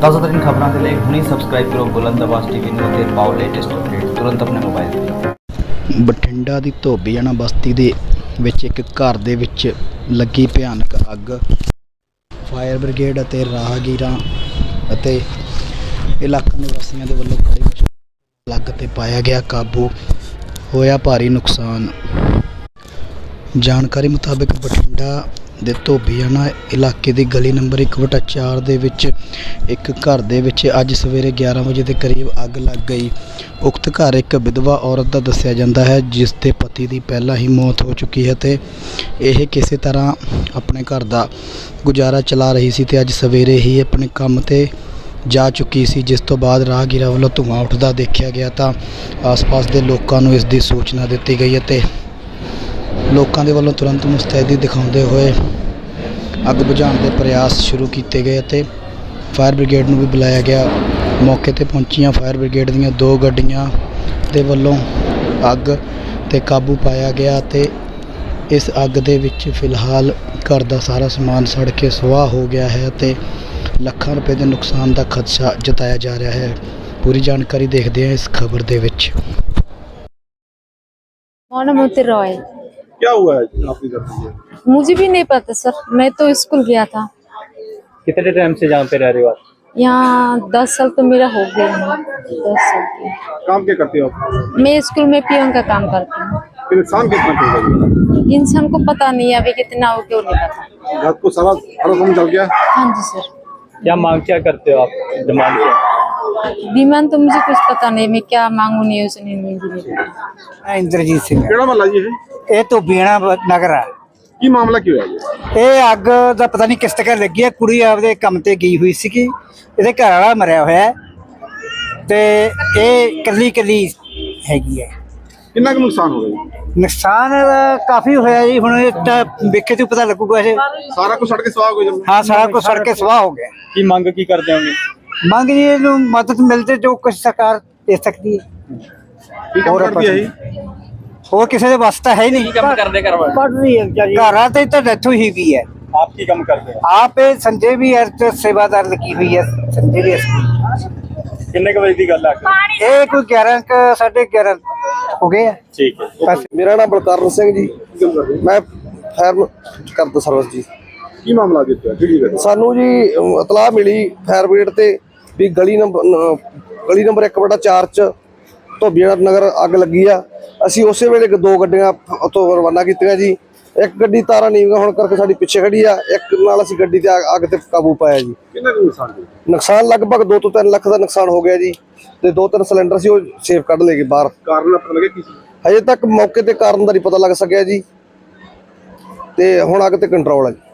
ਤਾਜ਼ਾ ਖਬਰਾਂ ਦੇ ਲਈ ਹੁਣੇ ਸਬਸਕ੍ਰਾਈਬ ਕਰੋ ਬੁਲੰਦ ਆਵਾਜ਼ ਟੀਵੀ ਨੂੰ ਅਤੇ ਪਾਓ ਲੇਟੈਸਟ ਅਪਡੇਟ ਤੁਰੰਤ ਆਪਣੇ ਮੋਬਾਈਲ ਤੇ। ਬਠਿੰਡਾ ਦੀ ਧੋਬੀਆਣਾ ਬਸਤੀ ਦੇ ਵਿੱਚ ਇੱਕ ਘਰ ਦੇ ਵਿੱਚ ਲੱਗੀ ਭਿਆਨਕ ਅੱਗ। ਫਾਇਰ ਬ੍ਰਿਗੇਡ ਅਤੇ ਰਾਹਗੀਰਾਂ ਅਤੇ ਇਲਾਕਾ ਨਿਵਾਸੀਆਂ ਦੇ ਵੱਲੋਂ ਕੜੀ ਮੁਸ਼ਕਲ ਅੱਗ ਤੇ ਪਾਇਆ ਗਿਆ ਕਾਬੂ। ਹੋਇਆ ਭਾਰੀ ਨੁਕਸਾਨ। ਜਾਣਕਾਰੀ ਮੁਤਾਬਕ ਬਠਿੰਡਾ ਦੇ ਧੋਬੀਆਣਾ ਇਲਾਕੇ ਦੀ ਗਲੀ ਨੰਬਰ 1/4 ਦੇ ਵਿੱਚ ਇੱਕ ਘਰ ਦੇ ਵਿੱਚ ਅੱਜ ਸਵੇਰੇ 11 ਵਜੇ ਦੇ ਕਰੀਬ ਅੱਗ ਲੱਗ ਗਈ। ਉਕਤ ਘਰ ਇੱਕ ਵਿਧਵਾ ਔਰਤ ਦਾ ਦੱਸਿਆ ਜਾਂਦਾ ਹੈ, ਜਿਸ ਦੇ ਪਤੀ ਦੀ ਪਹਿਲਾਂ ਹੀ ਮੌਤ ਹੋ ਚੁੱਕੀ ਹੈ ਤੇ ਇਹ ਕਿਸੇ ਤਰ੍ਹਾਂ ਆਪਣੇ ਘਰ ਦਾ ਗੁਜ਼ਾਰਾ ਚਲਾ ਰਹੀ ਸੀ ਤੇ ਅੱਜ ਸਵੇਰੇ ਹੀ ਆਪਣੇ ਕੰਮ ਤੇ ਜਾ ਚੁੱਕੀ ਸੀ, ਜਿਸ ਤੋਂ ਬਾਅਦ ਰਾਹਗੀਰਾਂ ਵੱਲੋਂ ਧੂੰਆਂ ਉੱਠਦਾ ਦੇਖਿਆ ਗਿਆ ਤਾਂ ਆਸ-ਪਾਸ ਦੇ ਲੋਕਾਂ ਨੂੰ ਇਸ ਦੀ ਸੂਚਨਾ ਦਿੱਤੀ ਗਈ ਅਤੇ ਲੋਕਾਂ ਦੇ ਵੱਲੋਂ ਤੁਰੰਤ ਮੁਸਤੈਦੀ ਦਿਖਾਉਂਦੇ ਹੋਏ ਅੱਗ ਬੁਝਾਉਣ ਦੇ ਪ੍ਰਯਾਸ ਸ਼ੁਰੂ ਕੀਤੇ ਗਏ ਅਤੇ ਫਾਇਰ ਬ੍ਰਿਗੇਡ ਨੂੰ ਵੀ ਬੁਲਾਇਆ ਗਿਆ। ਮੌਕੇ ਤੇ ਪਹੁੰਚੀਆਂ ਫਾਇਰ ਬ੍ਰਿਗੇਡ ਦੀਆਂ ਦੋ ਗੱਡੀਆਂ ਦੇ ਵੱਲੋਂ ਅੱਗ ਤੇ ਕਾਬੂ ਪਾਇਆ ਗਿਆ ਅਤੇ ਇਸ ਅੱਗ ਦੇ ਵਿੱਚ ਫਿਲਹਾਲ ਘਰ ਦਾ ਸਾਰਾ ਸਮਾਨ ਸੜ ਕੇ ਸੁਆਹ ਹੋ ਗਿਆ ਹੈ ਅਤੇ ਲੱਖਾਂ ਰੁਪਏ ਦੇ ਨੁਕਸਾਨ ਦਾ ਖਦਸ਼ਾ ਜਤਾਇਆ ਜਾ ਰਿਹਾ ਹੈ। ਪੂਰੀ ਜਾਣਕਾਰੀ ਦੇਖਦੇ ਹਾਂ ਇਸ ਖਬਰ ਦੇ ਵਿੱਚ। ਮੋਨਮੁਤੀ ਰੋਏ क्या हुआ है? आपके घर में मुझे भी नहीं पता सर मैं तो स्कूल गया था। कितने टाइम से जहाँ पे रह रहे हो आप? यहाँ दस साल तो मेरा हो गया है। दस साल के। काम क्या करते हो आप? मैं स्कूल में पियोन का काम करती हूँ। फिर नुकसान कितना इंसान को पता नहीं अभी कितना हो क्यों नहीं पता। घर को सारा सारा काम चल गया? हाँ जी सर। क्या मांग क्या करते हो आप? डिमांड क्या? डिमांड तो मुझे कुछ पता नहीं मैं क्या मांगू नहीं उसने मुझे नहीं पता ਇੰਦਰਜੀਤ ਸਿੰਘ ਕਿਹੜਾ ਮਹੱਲਾ ਜੀ ਇਹ ਇਹ ਤੋਂ ਬੀਣਾ ਨਗਰ ਆ ਕੀ ਮਾਮਲਾ ਕੀ ਹੋਇਆ ਜੀ ਇਹ ਅੱਗ ਦਾ ਪਤਾ ਨਹੀਂ ਕਿਸ ਤਰ੍ਹਾਂ ਲੱਗੀ ਹੈ ਕੁੜੀ ਆਪਦੇ ਕੰਮ ਤੇ ਗਈ ਹੋਈ ਸੀਗੀ ਇਹਦੇ ਘਰ ਵਾਲਾ ਮਰਿਆ ਹੋਇਆ ਹੈ ਤੇ ਇਹ ਕੱਲੀ ਕੱਲੀ ਹੈਗੀ ਹੈ ਕਿੰਨਾ ਕੁ ਨੁਕਸਾਨ ਹੋ ਗਿਆ ਜੀ ਨੁਕਸਾਨ ਦਾ ਕਾਫੀ ਹੋਇਆ ਜੀ ਹੁਣ ਇਹ ਤਾਂ ਵੇਖੇ ਤੋਂ ਪਤਾ ਲੱਗੂਗਾ ਇਹ ਸਾਰਾ ਕੁਝ ਸੜ ਕੇ ਸਵਾਹ ਹੋ ਗਿਆ ਜੀ ਹਾਂ ਸਾਰਾ ਕੁਝ ਸੜ ਕੇ ਸਵਾਹ ਹੋ ਗਿਆ ਕੀ ਮੰਗ ਕੀ ਕਰਦੇ ਹੋਗੇ ਮੰਗ ਜੀ ਇਹਨੂੰ ਮਦਦ ਮਿਲਦੇ ਜੋ ਕੁਝ ਸਰਕਾਰ ਦੇ ਸਕਦੀ ਹੈ। ਹੋਰ ਕਰਦੀ ਹੈ ਹੋਰ ਕਿਸੇ ਦੇ ਵਾਸਤਾ ਹੈ ਹੀ ਨਹੀਂ। ਕੰਮ ਕਰਦੇ ਕਰਵਾ ਪੜ ਰਹੀ ਹੈ ਵਿਚਾਰੀ। ਘਰਾਂ ਤੇ ਤਾਂ ਡੈਥ ਹੋਈ ਵੀ ਹੈ। ਆਪ ਕੀ ਕੰਮ ਕਰਦੇ ਹੋ? ਆਪ ਇਹ ਸੰਜੇ ਵੀ ਅਰਥ ਸੇਵਾਦਾਰ ਲੱਗੀ ਹੋਈ ਹੈ ਸੰਜੇ ਵੀ ਇਸ- ਕਿੰਨੇ ਕੁ ਵਜੇ ਦੀ ਗੱਲ ਆ ਇਹ ਕੋਈ 11 ਕੁ ਸਾਢੇ 11 ਹੋ ਗਏ ਆ। ਠੀਕ ਹੈ। ਮੇਰਾ ਨਾਮ ਬਲਕਰਨ ਸਿੰਘ ਜੀ। ਮੈਂ ਫਾਇਰ ਕਰਦਾ ਸਰਵਿਸ ਜੀ। ਕੀ ਮਾਮਲਾ ਦਿੱਤਾ ਕਿਹੜੀ ਸਾਨੂੰ ਜੀ ਅਮ, ਇਤਲਾਹ ਮਿਲੀ ਫਾਇਰ ਬ੍ਰਿਗੇਡ ਤੇ। ਵੀ ਗਲੀ ਨੰਬਰ ਗਲੀ ਨੰਬਰ 1/4 ਚ ਧੋਬੀਆ ਨਗਰ ਅੱਗ ਲੱਗੀ ਆ। ਅਸੀਂ ਉਸੇ ਵੇਲੇ ਦੋ ਗੱਡੀਆਂ ਉਤੋਂ ਰਵਾਨਾ ਕੀਤੀਆਂ ਜੀ। ਇੱਕ ਗੱਡੀ ਤਾਰਾਂ ਨੀਵੀਆਂ ਹੋਣ ਕਰਕੇ ਸਾਡੀ ਪਿੱਛੇ ਖੜੀ ਆ। ਇੱਕ ਨਾਲ ਅਸੀਂ ਗੱਡੀ ਤੇ ਅੱਗ- ਤੇ ਕਾਬੂ ਪਾਇਆ ਜੀ। ਕਿੰਨਾ ਕੁ ਨੁਕਸਾਨ ਹੋਇਆ ਨੁਕਸਾਨ ਲਗਭਗ 2 ਤੋਂ 3 ਲੱਖ ਦਾ ਨੁਕਸਾਨ ਹੋ ਗਿਆ ਜੀ। ਤੇ ਦੋ ਤਿੰਨ ਸਿਲੰਡਰ ਸੀ ਉਹ ਸੇਫ ਕੱਢ ਲਏ ਗਏ ਬਾਹਰ। ਕਾਰਨ ਪਤਾ ਲੱਗਿਆ ਕੀ ਸੀ? ਹਜੇ ਤੱਕ ਮੌਕੇ ਤੇ ਕਾਰਨ ਦਾ ਨਹੀਂ ਪਤਾ ਲੱਗ ਸਕਿਆ ਜੀ। ਤੇ ਹੁਣ ਅੱਗ ਤੇ ਕੰਟਰੋਲ ਹੈ ਜੀ।